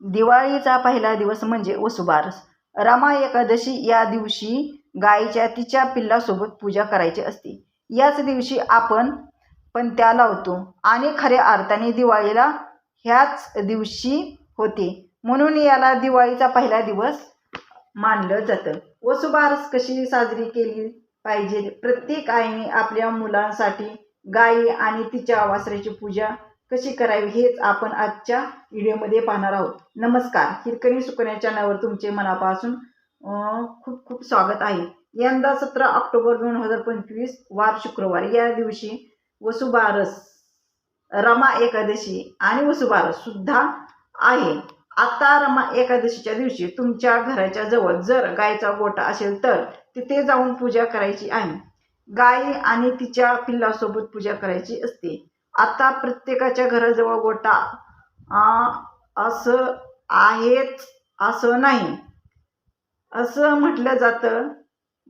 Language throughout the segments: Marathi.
दिवाळीचा पहिला दिवस म्हणजे वसुबारस. रमा एकादशी या दिवशी गायीच्या तिच्या पिल्लासोबत पूजा करायची असते. याच दिवशी आपण पणत्या लावतो आणि खऱ्या अर्थाने दिवाळीला ह्याच दिवशी होते. म्हणून याला दिवाळीचा पहिला दिवस मानलं जातं. वसुबारस कशी साजरी केली पाहिजे? प्रत्येक आईने आपल्या मुलांसाठी गायी आणि तिच्या वासराची पूजा कशी करावी हेच आपण आजच्या व्हिडिओमध्ये पाहणार आहोत. नमस्कार. हिरकणी सुकण्या चॅनलवर तुमचे मनापासून खूप खूप स्वागत आहे. यंदा सतरा ऑक्टोबर दोन हजार पंचवीस वार शुक्रवार. या दिवशी वसुबारस रमा एकादशी आणि वसुबारस सुद्धा आहे. आता रमा एकादशीच्या दिवशी तुमच्या घराच्या जवळ जर गायचा गोठा असेल तर तिथे जाऊन पूजा करायची आहे. गाय आणि तिच्या पिल्लासोबत पूजा करायची असते. आता प्रत्येकाच्या घराजवळ गोटा. असं आहेच असं नाही. असं म्हटलं जातं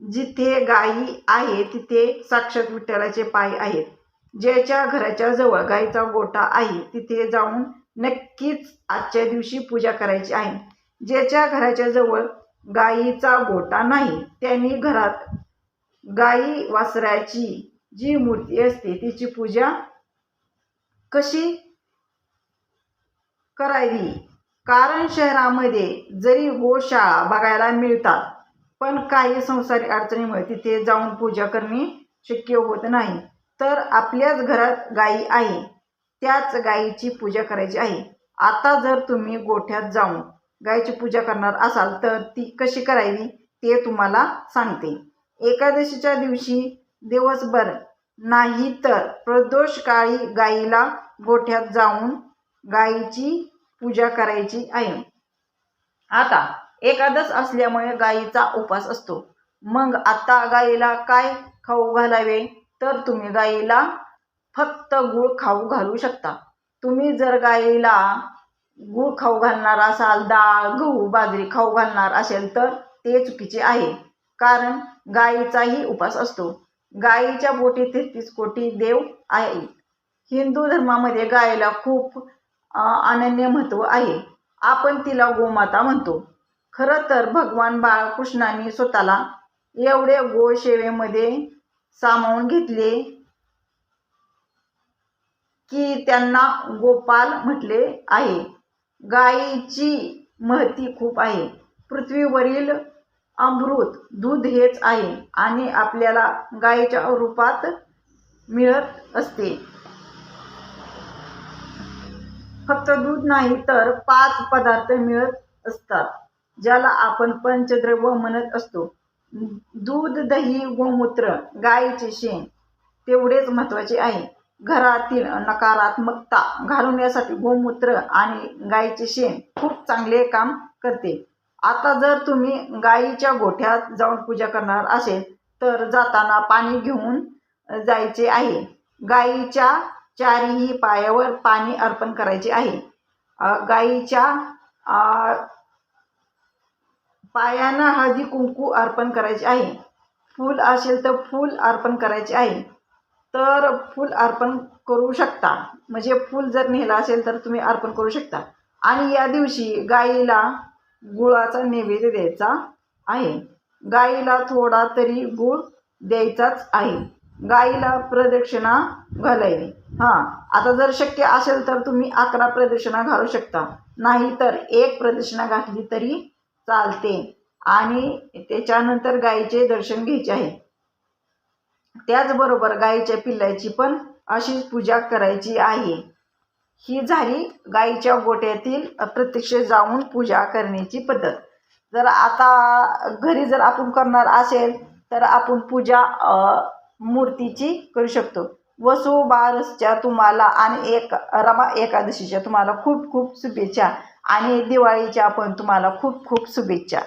जिथे गायी आहे तिथे साक्षात विठ्ठलाचे पाय आहेत. ज्याच्या घराच्या जवळ गायीचा गोठा आहे तिथे जाऊन नक्कीच आजच्या दिवशी पूजा करायची आहे. ज्याच्या घराच्या जवळ गायीचा गोठा नाही त्यांनी घरात गाई वासराची जी मूर्ती असते तिची पूजा कशी? करावी कारण शहरामध्ये जरी गोशाळा बघायला मिळतात पण काही संसारी अडचणीमुळे तिथे जाऊन पूजा करणे शक्य होत नाही. तर आपल्याच घरात गायी आहे त्याच गायीची पूजा करायची आहे. आता जर तुम्ही गोठ्यात जाऊन गायीची पूजा करणार असाल तर ती कशी करावी ते तुम्हाला सांगते. एकादशीच्या दिवशी दिवसभर नाही तर प्रदोष काळी गोठ्यात जाऊन गाईची पूजा करायची आहे. आता एकादश असल्यामुळे गाईचा उपास असतो. मग आता गाईला काय खाऊ घालावे? तर तुम्ही गाईला फक्त गूळ खाऊ घालू शकता. तुम्ही जर गाईला गूळ खाऊ घालणार असाल डाळ गहू बाजरी खाऊ घालणार असेल तर ते चुकीचे आहे. कारण गाईचाही उपास असतो. गायीच्या बोटी तेहतीस कोटी देव आहे. हिंदू धर्मामध्ये गायीला खूप अनन्य महत्त्व आहे. आपण तिला गोमाता म्हणतो. खरं तर भगवान बाळकृष्णाने स्वतःला एवढे गोसेवेमध्ये सामावून घेतले की त्यांना गोपाल म्हटले आहे. गायीची महती खूप आहे. पृथ्वीवरील अमृत दूध हेच आहे आणि आपल्याला गायीच्या रूपात मिळत असते. फक्त दूध नाही तर पाच पदार्थ मिळत असतात ज्याला आपण पंचद्रव्य म्हणत असतो. दूध दही गोमूत्र गायीचे शेण तेवढेच महत्त्वाचे आहे. घरातील नकारात्मकता घालवण्यासाठी गोमूत्र आणि गायीचे शेण खूप चांगले काम करते. आता जर तुम्ही गाईच्या गोठ्यात जाऊन पूजा करणार असेल तर जाताना पाणी घेऊन जायचे आहे. गाईच्या चारही पायावर पाणी अर्पण करायचे आहे. गाईच्या पायांना हळदी कुंकू अर्पण करायचे आहे. फूल असेल तर फूल अर्पण करायचे आहे. तर फूल अर्पण करू शकता. म्हणजे फूल जर नेलं असेल तर तुम्ही अर्पण करू शकता. आणि या दिवशी गाईला गुळाचा नैवेद्य द्यायचा आहे. गाईला थोडा तरी गुळ द्यायचाच आहे. गाईला प्रदक्षिणा घालायची. हां आता जर शक्य असेल तर तुम्ही अकरा प्रदक्षिणा घालू शकता. नाही तर एक प्रदक्षिणा घातली तरी चालते. आणि त्याच्यानंतर गाईचे दर्शन घ्यायचे आहे. त्याचबरोबर गाईच्या पिल्लाची पण अशीच पूजा करायची आहे. ही झाली गाईच्या गोट्यातील प्रत्यक्ष जाऊन पूजा करण्याची पद्धत. जर आता घरी जर आपण करणार असेल तर आपण पूजा मूर्तीची करू शकतो. वसू बारसच्या तुम्हाला आणि एक रमा एकादशीच्या तुम्हाला खूप खूप शुभेच्छा आणि दिवाळीच्या पण तुम्हाला खूप खूप शुभेच्छा.